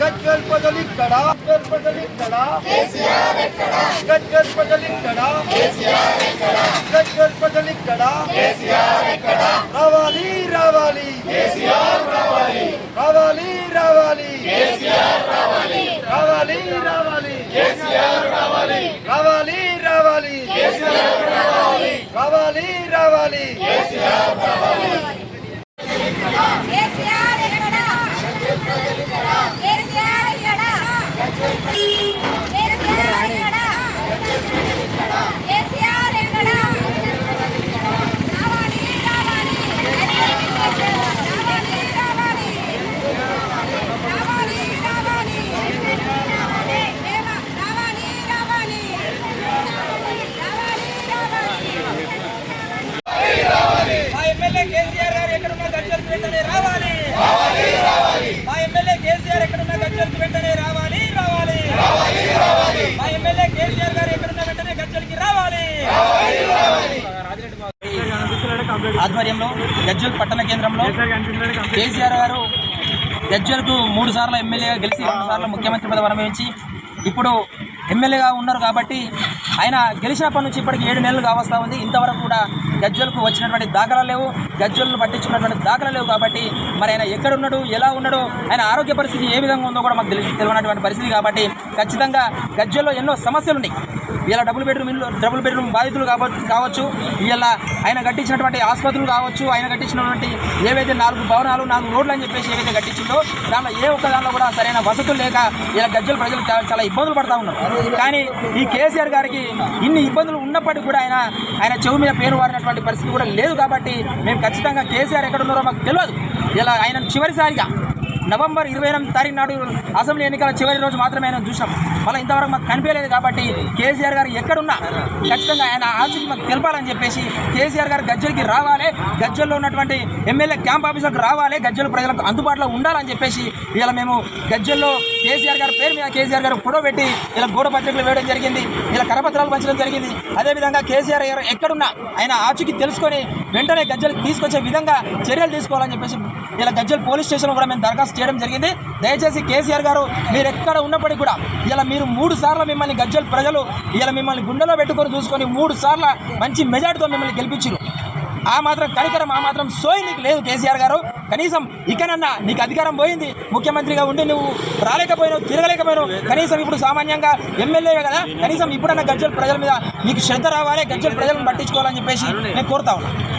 గజ్జల్ పదలి కడా గజ్జల్ పదలి కడా కేసీఆర్ ఎక్కడా గజ్జల్ పదలి కడా కేసీఆర్ ఎక్కడా గజ్జల్ పదలి కడా కేసీఆర్ ఎక్కడా రావాలి రావాలి కేసీఆర్ రావాలి రావాలి రావాలి కేసీఆర్ రావాలి రావాలి రావాలి. కేసీఆర్ రావాలి. రావాలి రావాలి. కేసీఆర్ రావాలి. రావాలి రావాలి. ఆధ్వర్యంలో గజ్జల్ పట్టణ కేంద్రంలో కేసీఆర్ గారు గజ్జలకు మూడు సార్లు ఎమ్మెల్యేగా గెలిచి రెండు సార్లు ముఖ్యమంత్రి పదవి అనుభవించి ఇప్పుడు ఎమ్మెల్యేగా ఉన్నారు కాబట్టి ఆయన గెలిచినప్పటి నుంచి ఇప్పటికి ఏడు నెలలు కావస్తా ఉంది. ఇంతవరకు కూడా గజ్జలకు వచ్చినటువంటి దాఖలా లేవు. గజ్జలను పట్టించుకున్నటువంటి దాఖలా లేవు కాబట్టి మరి ఆయన ఎక్కడ ఉన్నాడు ఎలా ఉన్నాడు ఆయన ఆరోగ్య పరిస్థితి ఏ విధంగా ఉందో కూడా మాకు తెలిసి తెలియనటువంటి పరిస్థితి కాబట్టి ఖచ్చితంగా గజ్జల్లో ఎన్నో సమస్యలు ఉన్నాయి ఇలా డబుల్ బెడ్రూమ్ ఇల్లు డబుల్ బెడ్రూమ్ బాధితులు కావచ్చు కావచ్చు. ఇలా ఆయన కట్టించినటువంటి ఆసుపత్రులు కావచ్చు ఆయన కట్టించినటువంటి ఏవైతే నాలుగు భవనాలు నాలుగు రోడ్లు అని చెప్పేసి ఏవైతే కట్టించిందో దాంట్లో ఏ ఒక్క దాంట్లో కూడా సరైన వసతులు లేక ఇలా గజ్జల ప్రజలు చాలా- చాలా ఇబ్బందులు పడతా ఉన్నారు. కానీ ఈ కేసీఆర్ గారికి ఇన్ని ఇబ్బందులు ఉన్నప్పటికీ కూడా ఆయన ఆయన చెవు మీద పేరు వారినటువంటి పరిస్థితి కూడా లేదు కాబట్టి మేము ఖచ్చితంగా కేసీఆర్ ఎక్కడ ఉన్నారో మాకు తెలియదు. ఇలా ఆయన చివరిసారిగా నవంబర్ ఇరవై ఎనిమిది తారీఖు నాడు అసెంబ్లీ ఎన్నికల చివరి రోజు మాత్రమే ఆయన చూసాం మళ్ళీ ఇంతవరకు మాకు కనిపించలేదు కాబట్టి కేసీఆర్ గారు ఎక్కడున్నా ఖచ్చితంగా ఆయన ఆచూకీ మాకు తెలపాలని చెప్పేసి కేసీఆర్ గారు గజ్జలకి రావాలి గజ్జల్లో ఉన్నటువంటి ఎమ్మెల్యే క్యాంప్ ఆఫీసర్కి రావాలి గజ్జల ప్రజలకు అందుబాటులో ఉండాలని చెప్పేసి ఇలా మేము గజ్జల్లో కేసీఆర్ గారి పేరు మీద కేసీఆర్ గారు ఫోటో పెట్టి ఇలా గోడ పత్రికలు వేయడం జరిగింది ఇలా కరపత్రాలు పంచడం జరిగింది. అదేవిధంగా కేసీఆర్ గారు ఎక్కడున్నా ఆయన ఆచూకీ తెలుసుకొని వెంటనే గజ్జలు తీసుకొచ్చే విధంగా చర్యలు తీసుకోవాలని చెప్పేసి ఇలా గజ్జల్ పోలీస్ స్టేషన్లో కూడా మేము దరఖాస్తు చేయడం జరిగింది. దయచేసి కేసీఆర్ గారు మీరు ఎక్కడ ఉన్నప్పటికీ కూడా ఇలా మీరు మూడు సార్లు మిమ్మల్ని గజ్జల ప్రజలు ఇలా మిమ్మల్ని గుండెలో పెట్టుకొని చూసుకొని మూడు సార్లు మంచి మెజార్టీతో మిమ్మల్ని గెలిపించారు. ఆ మాత్రం కనికరం ఆ మాత్రం సోయి నీకు లేదు కేసీఆర్ గారు. కనీసం ఇకనన్నా నీకు అధికారం పోయింది ముఖ్యమంత్రిగా ఉండి నువ్వు రాలేకపోయినావు తిరగలేకపోయినావు. కనీసం ఇప్పుడు సామాన్యంగా ఎమ్మెల్యే కదా కనీసం ఇప్పుడన్నా గజ్జల ప్రజల మీద నీకు శ్రద్ధ రావాలి గజ్జల ప్రజలను పట్టించుకోవాలని చెప్పేసి నేను కోరుతా ఉన్నాను